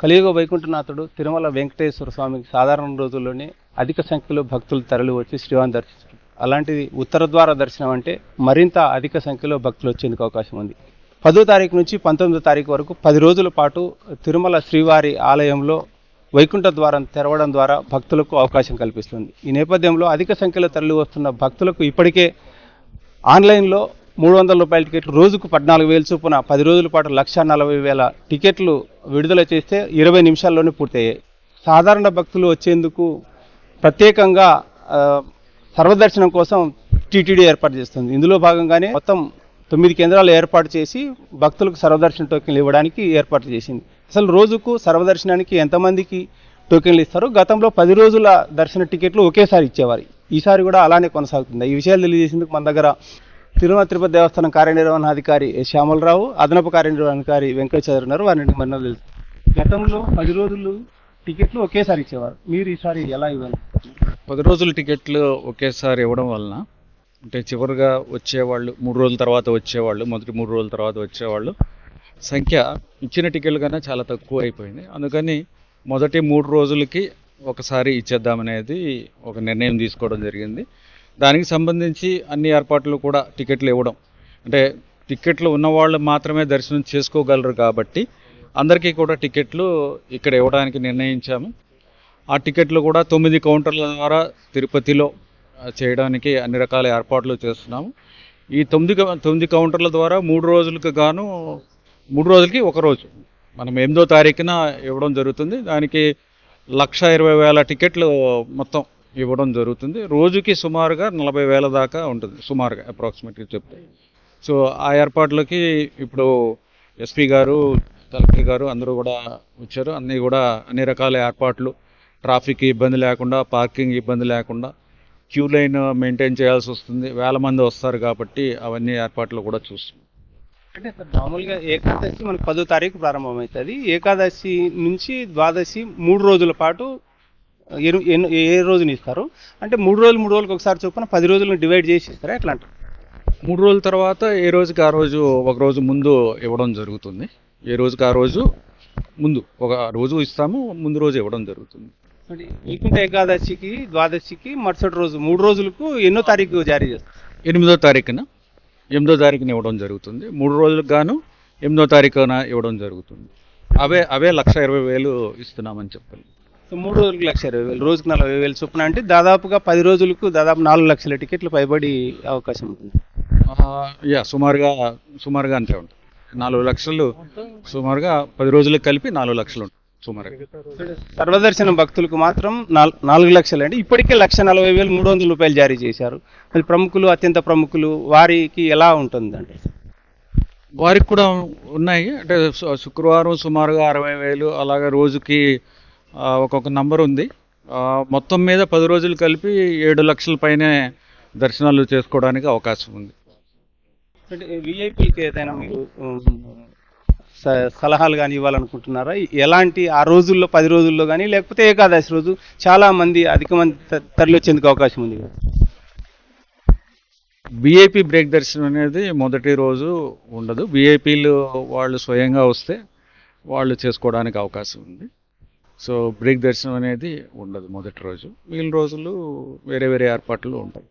కలియుగ వైకుంఠనాథుడు తిరుమల వెంకటేశ్వర స్వామికి సాధారణ రోజుల్లోనే అధిక సంఖ్యలో భక్తులు తరలి వచ్చి శ్రీవారిని దర్శించారు అలాంటిది ఉత్తర ద్వార దర్శనం అంటే మరింత అధిక సంఖ్యలో భక్తులు వచ్చేందుకు అవకాశం ఉంది. పదో తారీఖు నుంచి పంతొమ్మిదో తారీఖు వరకు పది రోజుల పాటు తిరుమల శ్రీవారి ఆలయంలో వైకుంఠ ద్వారం తెరవడం ద్వారా భక్తులకు అవకాశం కల్పిస్తుంది. ఈ నేపథ్యంలో అధిక సంఖ్యలో తరలి వస్తున్న భక్తులకు ఇప్పటికే ఆన్లైన్లో మూడు వందల రూపాయల టికెట్లు రోజుకు పద్నాలుగు వేల చొప్పున పది రోజుల పాటు లక్ష నలభై వేల టికెట్లు విడుదల చేస్తే ఇరవై నిమిషాల్లోనే పూర్తయ్యాయి. సాధారణ భక్తులు వచ్చేందుకు ప్రత్యేకంగా సర్వదర్శనం కోసం టీటీడీ ఏర్పాటు చేస్తుంది. ఇందులో భాగంగానే మొత్తం తొమ్మిది కేంద్రాలు ఏర్పాటు చేసి భక్తులకు సర్వదర్శన టోకెన్లు ఇవ్వడానికి ఏర్పాటు చేసింది. అసలు రోజుకు సర్వదర్శనానికి ఎంతమందికి టోకెన్లు ఇస్తారు గతంలో పది రోజుల దర్శన టికెట్లు ఒకేసారి ఇచ్చేవారు. ఈసారి కూడా అలానే కొనసాగుతుంది. ఈ విషయాలు తెలియజేసేందుకు మన దగ్గర తిరుమల తిరుపతి దేవస్థానం కార్యనిర్వహణాధికారి అధికారి శ్యామలరావు అదనపు కార్యనిర్వహణాధికారి వెంకటేశ్వర ఉన్నారు. వారిని మన తెలుసు. గతంలో పది రోజులు టికెట్లు ఒకేసారి ఇచ్చేవారు. మీరు ఈసారి ఎలా ఇవ్వాలి? పది రోజుల టికెట్లు ఒకేసారి ఇవ్వడం వలన అంటే చివరిగా వచ్చేవాళ్ళు మూడు రోజుల తర్వాత వచ్చేవాళ్ళు మొదటి మూడు రోజుల తర్వాత వచ్చేవాళ్ళు సంఖ్య ఇచ్చిన టికెట్లు కన్నా చాలా తక్కువ అయిపోయింది. అందుకని మొదటి మూడు రోజులకి ఒకసారి ఇచ్చేద్దామనేది ఒక నిర్ణయం తీసుకోవడం జరిగింది. దానికి సంబంధించి అన్ని ఏర్పాట్లు కూడా టికెట్లు ఇవ్వడం. అంటే టికెట్లు ఉన్నవాళ్ళు మాత్రమే దర్శనం చేసుకోగలరు కాబట్టి అందరికీ కూడా టికెట్లు ఇక్కడ ఇవ్వడానికి నిర్ణయించాము. ఆ టికెట్లు కూడా తొమ్మిది కౌంటర్ల ద్వారా తిరుపతిలో చేయడానికి అన్ని రకాల ఏర్పాట్లు చేస్తున్నాము. ఈ తొమ్మిది తొమ్మిది కౌంటర్ల ద్వారా మూడు రోజులకు గాను మూడు రోజులకి ఒక రోజు. మనం ఎనిమిదో తారీఖున ఇవ్వడం జరుగుతుంది. దానికి లక్ష ఇరవై వేల టికెట్లు మొత్తం ఇవ్వడం జరుగుతుంది. రోజుకి సుమారుగా నలభై వేల దాకా ఉంటుంది. సుమారుగా అప్రాక్సిమేట్గా చెప్తే. సో ఆ ఏర్పాట్లకి ఇప్పుడు ఎస్పీ గారు కలెక్టర్ గారు అందరూ కూడా వచ్చారు. అన్నీ కూడా అన్ని రకాల ఏర్పాట్లు ట్రాఫిక్ ఇబ్బంది లేకుండా పార్కింగ్ ఇబ్బంది లేకుండా క్యూ లైన్ మెయింటైన్ చేయాల్సి వస్తుంది. వేల మంది వస్తారు కాబట్టి అవన్నీ ఏర్పాట్లు కూడా చూస్తున్నాం. అంటే సార్ మామూలుగా ఏకాదశి మనకు పదో తారీఖు ప్రారంభమవుతుంది. ఏకాదశి నుంచి ద్వాదశి మూడు రోజుల పాటు ఎన్ని- ఏ రోజుని ఇస్తారు? అంటే మూడు రోజులు మూడు రోజులకు ఒకసారి చొప్పున పది రోజులను డివైడ్ చేసి ఇస్తారా ఎట్లా అంటారు మూడు రోజుల తర్వాత ఏ రోజుకి ఆ రోజు ఒక రోజు ముందు ఇవ్వడం జరుగుతుంది. ఏ రోజుకి ఆ రోజు ముందు ఒక రోజు ఇస్తాము ముందు రోజు ఇవ్వడం జరుగుతుంది. వైకుంఠ ఏకాదశికి ద్వాదశికి మరుసటి రోజు మూడు రోజులకు ఎన్నో తారీఖు జారీ చేస్తారు? ఎనిమిదో తారీఖున ఎనిమిదో తారీఖున ఇవ్వడం జరుగుతుంది. మూడు రోజులకు గాను ఎనిమిదో తారీఖున ఇవ్వడం జరుగుతుంది. అవే అవే లక్ష ఇరవై వేలు ఇస్తున్నామని చెప్పాలి సో మూడు రోజులకు లక్ష ఇరవై వేలు రోజుకు నలభై వేలు చొప్పున అంటే దాదాపుగా పది రోజులకు దాదాపు నాలుగు లక్షల టికెట్లు పైబడి అవకాశం ఉంటుంది. యా సుమారుగా సుమారుగా అంతే ఉంటుంది. నాలుగు లక్షలు సుమారుగా పది రోజులకు కలిపి నాలుగు లక్షలు ఉంటుంది సుమారుగా. సర్వదర్శనం భక్తులకు మాత్రం నాల్- నాలుగు లక్షలు అంటే ఇప్పటికే లక్ష నలభై వేలు మూడు వందల రూపాయలు జారీ చేశారు. మరి ప్రముఖులు అత్యంత ప్రముఖులు వారికి ఎలా ఉంటుందండి? వారికి కూడా ఉన్నాయి. అంటే శుక్రవారం సుమారుగా అరవై వేలు అలాగే రోజుకి ఒక్కొక్క నంబర్ ఉంది. మొత్తం మీద పది రోజులు కలిపి ఏడు లక్షల పైనే దర్శనాలు చేసుకోవడానికి అవకాశం ఉంది. అంటే విఐపీలకి ఏదైనా మీరు సలహాలు కానీ ఇవ్వాలనుకుంటున్నారా? ఎలాంటి ఆ రోజుల్లో పది రోజుల్లో కానీ లేకపోతే ఏకాదశి రోజు చాలా మంది అధిక మంది త- తరలి వచ్చేందుకు అవకాశం ఉంది విఐపి బ్రేక్ దర్శనం అనేది మొదటి రోజు ఉండదు. విఐపీలు వాళ్ళు స్వయంగా వస్తే వాళ్ళు చేసుకోవడానికి అవకాశం ఉంది. సో బ్రేక్ దర్శనం అనేది ఉండదు మొదటి రోజు. మిగిలిన రోజులు వేరే వేరే ఏర్పాట్లు ఉంటాయి.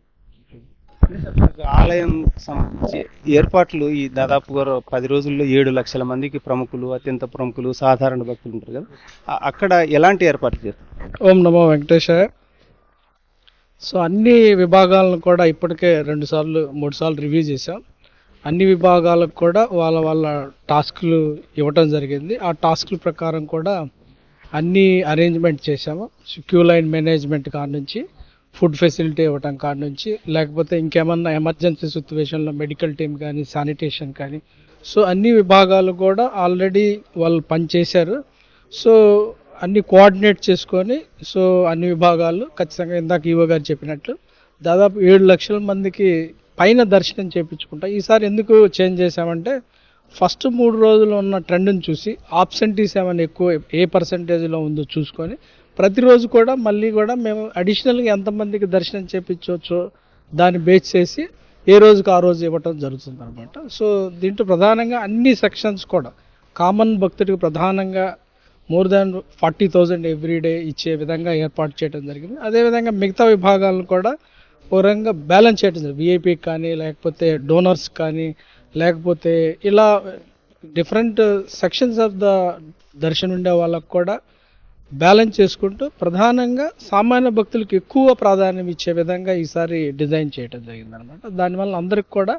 ఆలయం సంబంధించి ఏర్పాట్లు ఈ దాదాపుగా పది రోజుల్లో ఏడు లక్షల మందికి ప్రముఖులు అత్యంత ప్రముఖులు సాధారణ భక్తులు ఉంటారు కదా. అక్కడ ఎలాంటి ఏర్పాట్లు చేస్తారు? ఓం నమో వెంకటేశాయ. సో అన్ని విభాగాలను కూడా ఇప్పటికే రెండు సార్లు మూడు సార్లు రివ్యూ చేశాం. అన్ని విభాగాలకు కూడా వాళ్ళ వాళ్ళ టాస్క్లు ఇవ్వటం జరిగింది. ఆ టాస్క్ల ప్రకారం కూడా అన్ని అరేంజ్మెంట్ చేశాము. క్యూ లైన్ మేనేజ్మెంట్ కాడ నుంచి ఫుడ్ ఫెసిలిటీ ఇవ్వటం కాడ నుంచి లేకపోతే ఇంకేమన్నా ఎమర్జెన్సీ సిచ్యువేషన్లో మెడికల్ టీమ్ కానీ శానిటేషన్ కానీ. సో అన్ని విభాగాలు కూడా ఆల్రెడీ వాళ్ళు పనిచేశారు. సో అన్ని కోఆర్డినేట్ చేసుకొని సో అన్ని విభాగాలు ఖచ్చితంగా ఇందాక ఈవో గారు చెప్పినట్లు దాదాపు ఏడు లక్షల మందికి పైన దర్శనం చేయించుకుంటాం. ఈసారి ఎందుకు చేంజ్ చేశామంటే ఫస్ట్ మూడు రోజులు ఉన్న ట్రెండ్ని చూసి ఆబ్సెంటీస్ ఏమైనా ఎక్కువ ఏ పర్సంటేజ్లో ఉందో చూసుకొని ప్రతిరోజు కూడా మళ్ళీ కూడా మేము అడిషనల్గా ఎంతమందికి దర్శనం చేయించవచ్చో దాన్ని బేస్ చేసి ఏ రోజుకి ఆ రోజు ఇవ్వటం జరుగుతుంది అనమాట సో దీంట్లో ప్రధానంగా అన్ని సెక్షన్స్ కూడా కామన్ భక్తుడికి ప్రధానంగా more than forty thousand every day ఇచ్చే విధంగా ఏర్పాటు చేయడం జరిగింది. అదేవిధంగా మిగతా విభాగాలను కూడా పూర్వంగా బ్యాలెన్స్ చేయడం జరిగింది. విఐపీకి కానీ లేకపోతే డోనర్స్ కానీ లేకపోతే ఇలా డిఫరెంట్ సెక్షన్స్ ఆఫ్ ద దర్శనం ఉండే వాళ్ళకు కూడా బ్యాలెన్స్ చేసుకుంటూ ప్రధానంగా సామాన్య భక్తులకు ఎక్కువ ప్రాధాన్యం ఇచ్చే విధంగా ఈసారి డిజైన్ చేయడం జరిగింది అనమాట దానివల్ల అందరికి కూడా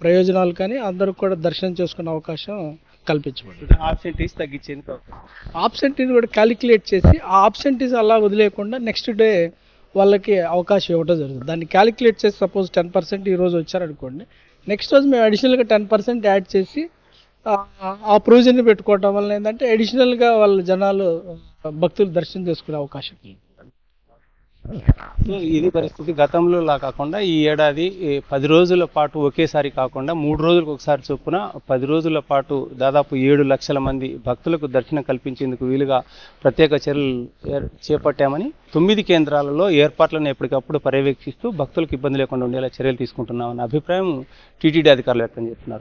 ప్రయోజనాలు కానీ అందరికి కూడా దర్శనం చేసుకునే అవకాశం కల్పించబడింది. ఆబ్సెంటీస్ తగ్గించేందుకు. ఆబ్సెంటీని కూడా క్యాలిక్యులేట్ చేసి ఆ ఆబ్సెంటీస్ అలా వదిలేయకుండా నెక్స్ట్ డే వాళ్ళకి అవకాశం ఇవ్వడం జరుగుతుంది. దాన్ని క్యాలిక్యులేట్ చేసి సపోజ్ టెన్ పర్సెంట్ ఈ రోజు వచ్చారనుకోండి నెక్స్ట్ రోజు మేము అడిషనల్గా టెన్ పర్సెంట్ యాడ్ చేసి ఆ- ఆ ప్రొవిజన్ని పెట్టుకోవటం వల్ల ఏంటంటే అడిషనల్గా వాళ్ళ జనాలు భక్తులు దర్శనం చేసుకునే అవకాశం ఉంది. సో ఇది పరిస్థితి గతంలోలా కాకుండా ఈ ఏడాది పది రోజుల పాటు ఒకేసారి కాకుండా మూడు రోజులకు ఒకసారి చొప్పున పది రోజుల పాటు దాదాపు ఏడు లక్షల మంది భక్తులకు దర్శనం కల్పించేందుకు వీలుగా ప్రత్యేక చర్యలు ఏర్- చేపట్టామని తొమ్మిది కేంద్రాలలో ఏర్పాట్లను ఎప్పటికప్పుడు పర్యవేక్షిస్తూ భక్తులకు ఇబ్బంది లేకుండా ఉండేలా చర్యలు తీసుకుంటున్నామన్న అభిప్రాయం టీటీడీ అధికారులు వ్యక్తం చేస్తున్నారు.